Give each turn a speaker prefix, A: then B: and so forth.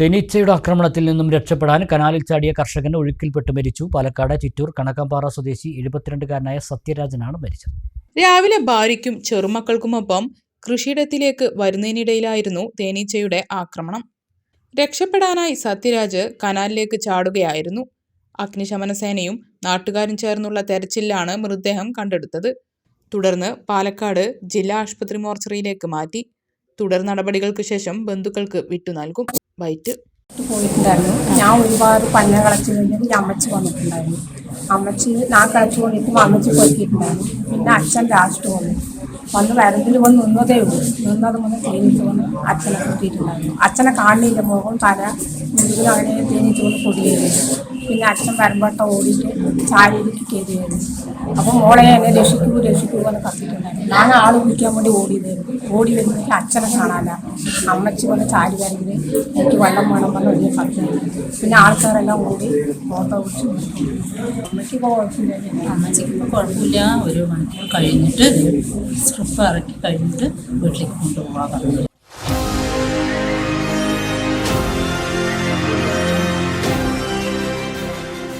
A: തേനീച്ചയുടെ ആക്രമണത്തിൽ നിന്നും രക്ഷപ്പെടാൻ കനാലിൽ ചാടിയ കർഷകൻ ഒഴുക്കിൽപ്പെട്ട് മരിച്ചു. പാലക്കാട് ചിറ്റൂർ കണക്കമ്പാറ സ്വദേശി എഴുപത്തിരണ്ടുകാരനായ സത്യരാജനാണ് മരിച്ചത്.
B: രാവിലെ ഭാര്യയ്ക്കും ചെറുമക്കൾക്കുമൊപ്പം കൃഷിയിടത്തിലേക്ക് വരുന്നതിനിടയിലായിരുന്നു തേനീച്ചയുടെ ആക്രമണം. രക്ഷപ്പെടാനായി സത്യരാജ് കനാലിലേക്ക് ചാടുകയായിരുന്നു. അഗ്നിശമന സേനയും നാട്ടുകാരും ചേർന്നുള്ള തെരച്ചിലാണ് മൃതദേഹം കണ്ടെടുത്തത്. തുടർന്ന് പാലക്കാട് ജില്ലാ ആശുപത്രി മോർച്ചറിയിലേക്ക് മാറ്റി. തുടർ നടപടികൾക്ക് ശേഷം ബന്ധുക്കൾക്ക് വിട്ടു നൽകും. വൈറ്റ്
C: പോയിട്ടുണ്ടായിരുന്നു. ഞാൻ ഒരുപാട് പന്ന കളച്ചു കഴിഞ്ഞിട്ട് അമ്മച്ചി വന്നിട്ടുണ്ടായിരുന്നു. അമ്മച്ചി ഞാൻ കളച്ചു കൊണ്ടിരിക്കുമ്പോൾ അമ്മച്ചി പോയിട്ടുണ്ടായിരുന്നു പിന്നെ അച്ഛൻ ലാസ്റ്റ് വന്നു. വന്ന് വരമ്പിൽ വന്ന് നിന്നതേ ഉള്ളൂ. നിന്നത് വന്ന് തേനീച്ച് വന്ന് അച്ഛനെ കൂട്ടിയിട്ടുണ്ടായിരുന്നു. അച്ഛനെ കാണില്ല മുഖം തല മുഴുവൻ അങ്ങനെ തേനീച്ച് കൊണ്ട് പൊടിയായിരുന്നു പിന്നെ അച്ഛൻ വരമ്പട്ട ഓടിയിട്ട് ചാടിയിലേക്ക് കയറിയായിരുന്നു അപ്പോൾ മോളെ എന്നെ രക്ഷിക്കൂ രക്ഷിക്കൂ എന്ന് കത്തിയിട്ടുണ്ടായിരുന്നു ഞാൻ ആൾ വിളിക്കാൻ വേണ്ടി ഓടിയതായിരുന്നു ഓടി വരുന്നെങ്കിൽ അച്ഛനെ കാണാനില്ല. അമ്മച്ചി വന്ന് ചാടി വരങ്കിൽ എനിക്ക് വെള്ളം വേണം പറഞ്ഞ് വലിയ കത്തിയായിരുന്നു പിന്നെ ആൾക്കാരെല്ലാം ഓടി ഫോട്ടോ കുറിച്ച് അമ്മയ്ക്ക് കുഴപ്പമില്ല.
D: അമ്മച്ചിക്ക് ഇപ്പോൾ കുഴപ്പമില്ല. ഒരു മണിക്കൂർ കഴിഞ്ഞിട്ട് സ്ട്രിപ്പ് ഇറക്കി കഴിഞ്ഞിട്ട് വീട്ടിലേക്ക് കൊണ്ടുപോകാൻ